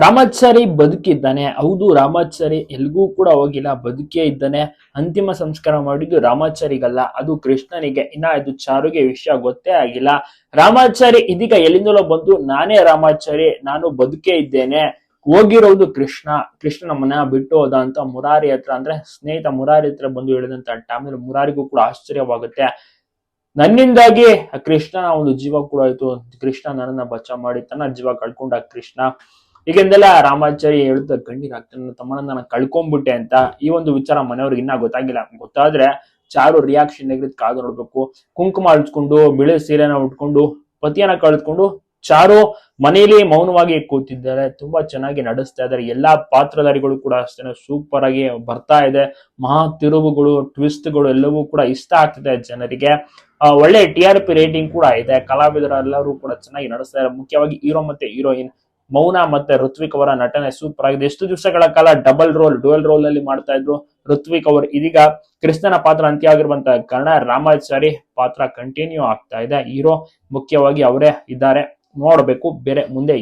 ರಾಮಾಚಾರಿ ಬದುಕಿದ್ದಾನೆ. ಹೌದು, ರಾಮಾಚಾರಿ ಎಲ್ಗೂ ಕೂಡ ಹೋಗಿಲ್ಲ. ಬದುಕೇ ಇದ್ದಾನೆ. ಅಂತಿಮ ಸಂಸ್ಕಾರ ಮಾಡಿದ್ದು ರಾಮಾಚಾರಿಗಲ್ಲ. ಅದು ಕೃಷ್ಣನಿಗೆ. ಇನ್ನ ಇದು ಚಾರುಗೆ ವಿಷಯ ಗೊತ್ತೇ ಆಗಿಲ್ಲ. ರಾಮಾಚಾರಿ ಇದೀಗ ಎಲ್ಲಿಂದಲೋ ಬಂದು, ನಾನೇ ರಾಮಾಚಾರಿ, ನಾನು ಬದುಕೇ ಇದ್ದೇನೆ. ಹೋಗಿರೋದು ಕೃಷ್ಣ. ಕೃಷ್ಣನ ಮನ ಬಿಟ್ಟು ಹೋದ ಅಂತ ಮುರಾರಿ ಹತ್ರ ಅಂದ್ರೆ ಸ್ನೇಹಿತ ಮುರಾರಿ ಹತ್ರ ಬಂದು ಹೇಳಿದಂತ ಟೈಮಲ್ಲಿ ಮುರಾರಿಗೂ ಕೂಡ ಆಶ್ಚರ್ಯವಾಗುತ್ತೆ. ನನ್ನಿಂದಾಗಿ ಕೃಷ್ಣನ ಒಂದು ಜೀವ ಕೂಡ ಆಯ್ತು. ಕೃಷ್ಣ ನನ್ನನ್ನ ಬಚಾವ್ ಮಾಡಿ, ತನ್ನ ಜೀವ ಕಳ್ಕೊಂಡ ಕೃಷ್ಣ. ಹೀಗೆಂದೆಲ್ಲ ರಾಮಾಚಾರಿ ಹೇಳ್ತಾ ಕಣ್ಣಿಗೆ ನನ್ನ ತಮ್ಮನ ನಾನು ಕಳ್ಕೊಂಡ್ಬಿಟ್ಟೆ ಅಂತ ಈ ಒಂದು ವಿಚಾರ ಮನೆಯವ್ರಿಗೆ ಇನ್ನ ಗೊತ್ತಾಗಿಲ್ಲ. ಗೊತ್ತಾದ್ರೆ ಚಾರು ರಿಯಾಕ್ಷನ್ ಹೇಗಿರುತ್ತೆ ಕಾದು ನೋಡ್ಬೇಕು. ಕುಂಕುಮ ಅಳ್ಸ್ಕೊಂಡು, ಬಿಳಿ ಸೀರೆನ ಉಟ್ಕೊಂಡು, ಪತಿಯನ್ನ ಕಳೆದ್ಕೊಂಡು ಚಾರು ಮನೆಯಲ್ಲಿ ಮೌನವಾಗಿ ಕೂತಿದ್ದಾರೆ. ತುಂಬಾ ಚೆನ್ನಾಗಿ ನಡೆಸ್ತಾ ಇದ್ದಾರೆ. ಎಲ್ಲಾ ಪಾತ್ರಧಾರಿಗಳು ಕೂಡ ಅಷ್ಟೇ ಸೂಪರ್ ಆಗಿ ಬರ್ತಾ ಇದೆ. ಮಹಾ ತಿರುವುಗಳು ಟ್ವಿಸ್ಟ್ಗಳು ಎಲ್ಲವೂ ಕೂಡ ಇಷ್ಟ ಆಗ್ತಿದೆ ಜನರಿಗೆ. ಒಳ್ಳೆ ಟಿ ಆರ್ ಪಿ ರೇಟಿಂಗ್ ಕೂಡ ಇದೆ. ಕಲಾವಿದರೆಲ್ಲರೂ ಕೂಡ ಚೆನ್ನಾಗಿ ನಡೆಸ್ತಾ ಇದ್ದಾರೆ. ಮುಖ್ಯವಾಗಿ ಹೀರೋ ಮತ್ತೆ ಹೀರೋಯಿನ್ ಮೌನ ಮತ್ತೆ ಋತ್ವಿಕ್ ಅವರ ನಟನೆ ಸೂಪರ್ ಆಗಿದೆ. ಎಷ್ಟು ದಿವಸಗಳ ಕಾಲ ಡಬಲ್ ರೋಲ್ ಡುವೆಲ್ ರೋಲ್ ಅಲ್ಲಿ ಮಾಡ್ತಾ ಇದ್ರು ಋತ್ವಿಕ್ ಅವರು. ಇದೀಗ ಕೃಷ್ಣನ ಪಾತ್ರ ಅಂತ್ಯ ಆಗಿರುವಂತಹ ಕಾರಣ ರಾಮಾಚಾರಿ ಪಾತ್ರ ಕಂಟಿನ್ಯೂ ಆಗ್ತಾ ಇದೆ. ಹೀರೋ ಮುಖ್ಯವಾಗಿ ಅವರೇ ಇದ್ದಾರೆ. ನೋಡ್ಬೇಕು, ಬೇರೆ ಮುಂದೆ